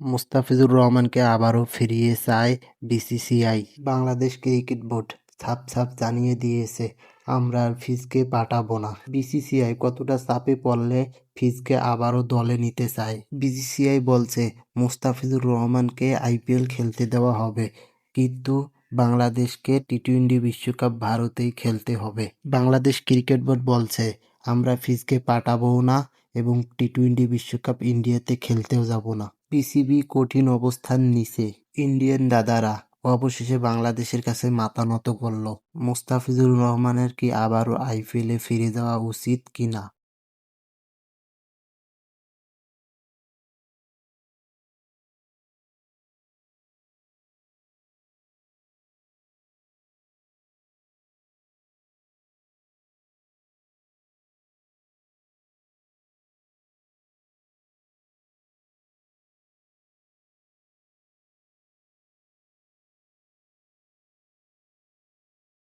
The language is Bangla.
মুস্তাফিজুর রহমানকে আবারও ফিরিয়ে চায় বিসিসিআই। বাংলাদেশ ক্রিকেট বোর্ড ছাপ ছাপ জানিয়ে দিয়েছে, আমরা আর ফিজকে পাঠাবো না। বিসিসিআই কতটা চাপে পড়লে ফিজকে আবারও দলে নিতে চায়? বিসিসিআই বলছে, মুস্তাফিজুর রহমানকে আইপিএল খেলতে দেওয়া হবে, কিন্তু বাংলাদেশকে টি টোয়েন্টি বিশ্বকাপ ভারতেই খেলতে হবে। বাংলাদেশ ক্রিকেট বোর্ড বলছে, আমরা ফিজকে পাঠাবো না এবং টি টোয়েন্টি বিশ্বকাপ ইন্ডিয়াতে খেলতেও যাব না। পিসিবি কঠিন অবস্থান নিছে ইন্ডিয়ান দাদারা অবশেষে বাংলাদেশের কাছে মাতানত করল। মুস্তাফিজুর রহমানের কি আবারও আইপিএলে ফিরে যাওয়া উচিত কিনা?